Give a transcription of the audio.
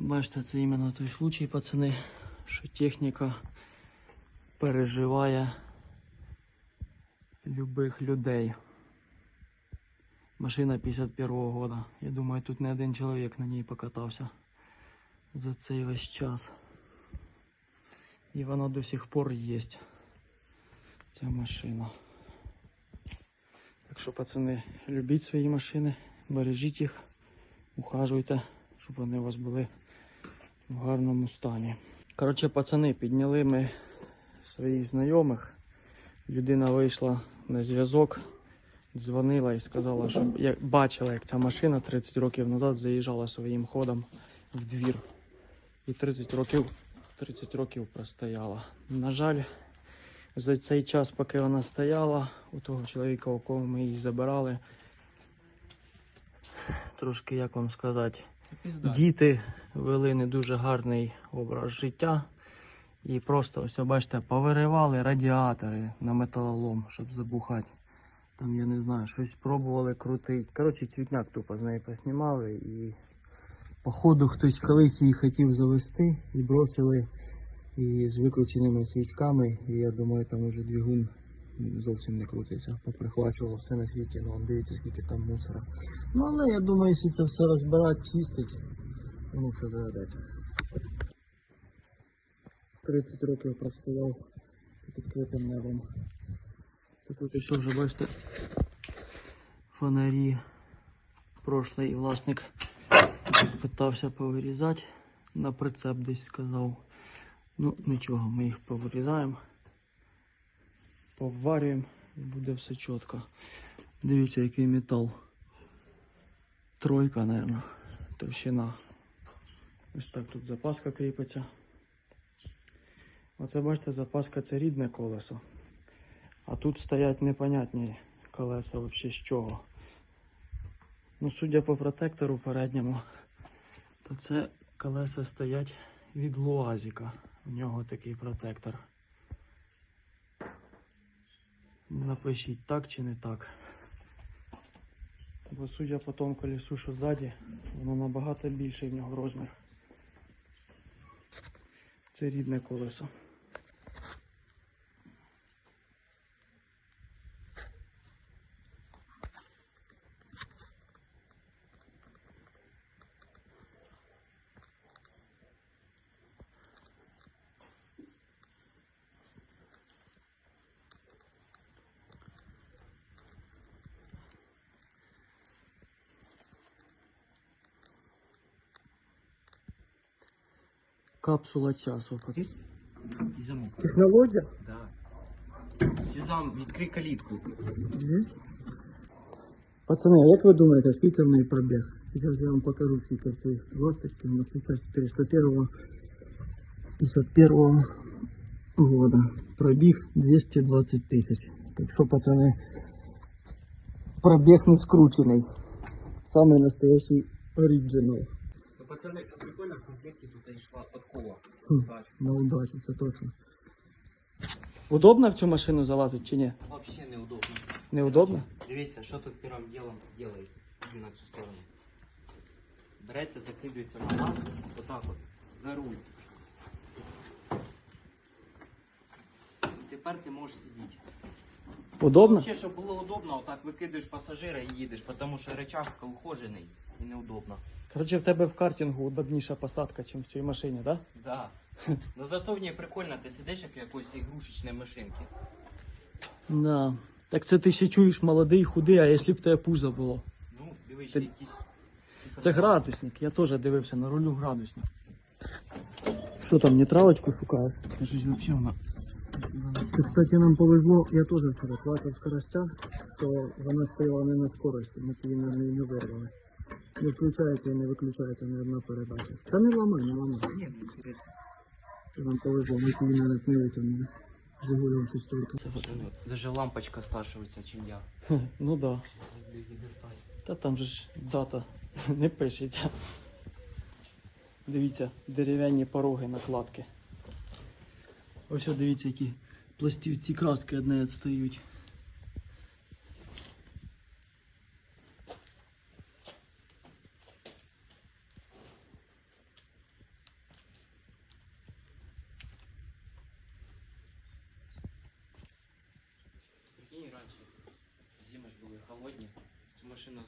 Бачите, це іменно той случай, пацани, що техніка переживає любих людей. Машина 51-го года. Я думаю, тут не один чоловік на ній покатався за цей весь час. І вона до сих пор є. Ця машина. Так що, пацани, любіть свої машини, бережіть їх, ухажуйте, щоб вони у вас були в гарному стані. Коротше, пацани, підняли ми своїх знайомих. Людина вийшла на зв'язок, дзвонила і сказала, що бачила, як ця машина 30 років назад заїжджала своїм ходом в двір. І 30 років, 30 років простояла. На жаль, за цей час, поки вона стояла, у того чоловіка, у кого ми її забирали, трошки, як вам сказати, Діти вели не дуже гарний образ життя. І просто ось бачите, повиривали радіатори на металолом, щоб забухати. Там, я не знаю, щось пробували крутити. Коротше, цвітняк тупо з неї поснімали і походу хтось колись її хотів завести і бросили і з викрученими свічками. І я думаю, там уже двигун зовсім не крутиться. Поприхвачувало все на світі, ну дивіться, скільки там мусора. Ну але я думаю, якщо це все розбирати, чистить, воно все заведеться. 30 років простояв під відкритим небом. Це тут ще вже бачите фонарі. Прошлий власник питався повирізати. На прицеп десь сказав. Ну нічого, ми їх повирізаємо, поварюємо і буде все чітко. Дивіться, який метал. Тройка, наверное, товщина. Ось так тут запаска кріпиться. Оце бачите, запаска це рідне колесо. А тут стоять непонятні колеса взагалі з чого. Ну, судя по протектору передньому, то це колеса стоять від Луазіка. У нього такий протектор. Напишіть так чи не так. Бо судя по тому колесу, що ззаді, воно набагато більший в нього розмір. Це рідне колесо. Капсула часу. Тиск і замок. Технологія? Да. Сезам, відкрий калітку. Пацани, а як ви думаєте, скільки в неї пробіг? Зараз я вам покажу, скільки в цій ласточці. У нас тут 401 51 года. Пробіг 220 тисяч. Так що, пацани, пробіг не скручений. Самий настоящий оригінал. Пацани, що прикольно, в комплекті тут йшла подкова. Хм. На удачу, це точно. Удобно в цю машину залазити чи ні? Вообще неудобно. Неудобно? Дивіться, що тут першим ділом робиться. Іди на цю сторону. Береться, закидується на лавку, отак от, за руль. Тепер ти можеш сидіти. Удобно? Ще, щоб було удобно, отак викидаєш пасажира і їдеш, тому що речах колхожений і неудобно. Коротше, в тебе в картингу удобніша посадка, ніж в цій машині, так? Да. Ну зато в ній прикольно, ти сидиш як в якоїсь ігрушечної машинки. Да. Так це ти ще чуєш молодий, худий, а якщо б тебе пузо було. Ну, дивись, Ти- якісь. Це градусник, я теж дивився на рулю градусник. Що там, нейтралочку шукаєш? Це ж взагалі вона. Це, кстати, нам повезло, я теж вчора клацав скоростя, що вона стояла не на скорості, ми її не, не вирвали. Не включається і не виключається ні одна передача. Та не ламай, не ламай. Ні, ну інтересно. Це нам повезло, ми її навіть не витягнули. Жигулем шестерка. Даже лампочка старшується, чим я. Ну да. Та там же ж дата не пишеться. Дивіться, дерев'яні пороги накладки. Ось дивіться, які пластівці краски одне відстають. Прикинь, раніше зими ж была холодні, эту машину